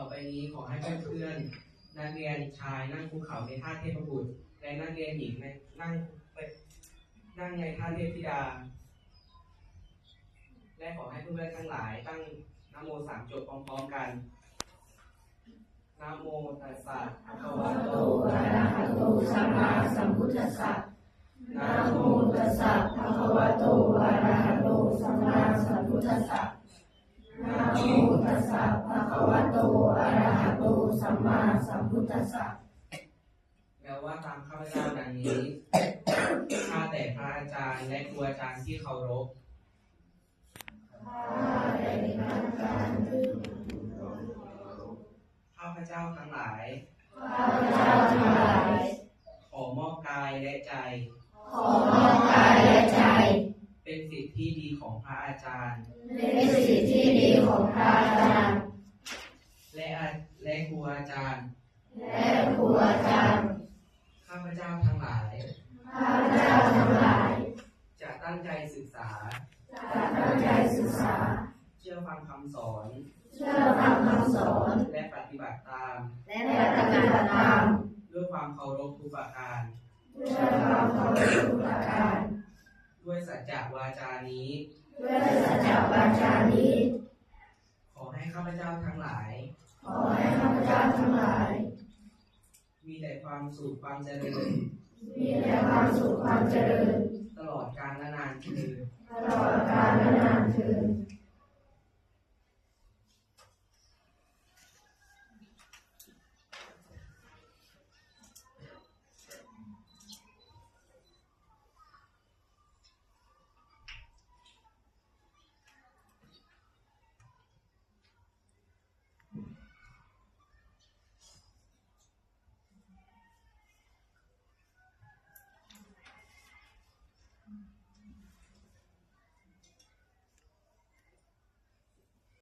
อไปนี้ขอให้เพื่อนๆนักเรียนชายนั่งภูเขาในท่าเทพบุตรและนักเรียนหญิงในนั่งไปนั่งในท่าเทพธิดา และขอให้เพื่อนๆทั้งหลายตั้งนโมสามจบพร้อมๆกันนโมตัสสะภะคะวะโตอะระหะโตสัมมาสัมพุทธัสสะนโมตัสสะภะคะวะ ตัสสะภะคะวะโตอะระหะโตสัมมาสัมพุทธัสสะแล้วว่าตามข้าพเจ้าดังนี้ ข้าแต่พระอาจารย์และครูอาจารย์ที่เคารพข้าพเจ้าทั้งหลาย ข้าพเจ้าทั้งหลาย ขอมอบกายและใจ ขอมอบกายและใจ เป็นสิทธิที่ดีของพระอาจารย์ เป็นสิทธิที่ดี และครูอาจารย์ข้าพเจ้าทั้งหลาย ข้าพเจ้าทั้งหลาย จะตั้งใจศึกษา จะตั้งใจศึกษา เชื่อฟังคำสอน เชื่อฟังคำสอน และปฏิบัติตาม และปฏิบัติตาม ด้วยความเคารพทุกประการ ด้วยความเคารพทุกประการ ด้วยสัจจะวาจานี้ ด้วยสัจจวาจานี้ ขอให้ข้าพเจ้าทั้งหลาย ขอให้ข้าพเจ้าทั้งหลายมีแต่ ความสุขความเจริญ มีแต่ความสุขความเจริญ ตลอดกาลและนานคือตลอดกาลและนานเทอญ